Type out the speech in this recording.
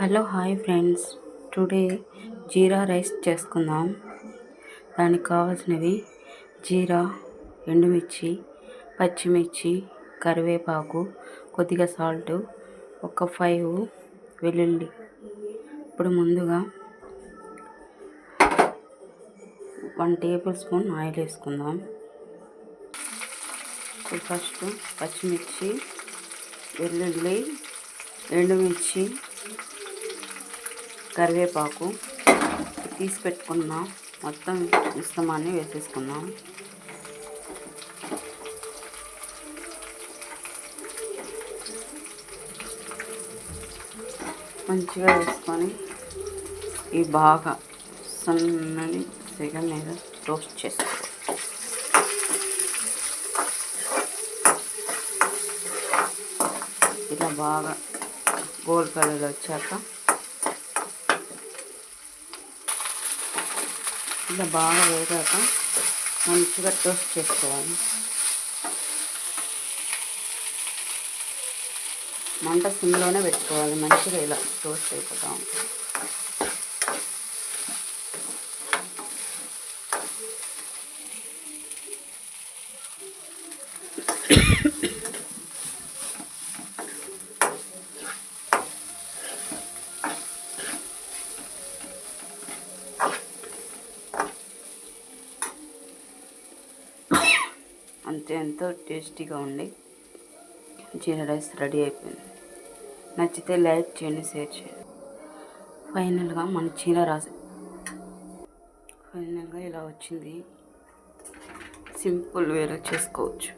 Hello hi friends. Today jeera rice చేసుకుందాం. దానికి కావాల్సినవి జీరా ఎండుమిర్చి పచ్చిమిర్చి కరివేపాకు కొద్దిగా సాల్ట్ ఒక ఫైవ్ వెల్లుల్లి. ఇప్పుడు ముందుగా వన్ టేబుల్ స్పూన్ ఆయిల్ వేసుకుందాం. ఫస్ట్ పచ్చిమిర్చి వెల్లుల్లి ఎండుమిర్చి కరివేపాకు తీసి పెట్టుకున్న మొత్తం మిశ్రమాన్ని వేసేసుకున్నాం మంచిగా వేసుకొని ఈ బాగా సన్నని సెగ మీద రోస్ట్ చేసుకోవాలి. ఇలా బాగా గోల్డ్ కలర్ వచ్చాక ఇలా బాగా వేగాక మంచిగా టోస్ట్ చేసుకోవాలి. మంట సిమ్లోనే పెట్టుకోవాలి. మంచిగా ఇలా టోస్ట్ అయిపోతూ ఉంటుంది. అంతే ఎంతో టేస్టీగా ఉండి జీరా రైస్ రెడీ అయిపోయింది. నచ్చితే లైక్ చేయండి షేర్ చేయండి. ఫైనల్గా మన చీర రాసి ఫైనల్గా ఇలా వచ్చింది. సింపుల్ వేలో చేసుకోవచ్చు.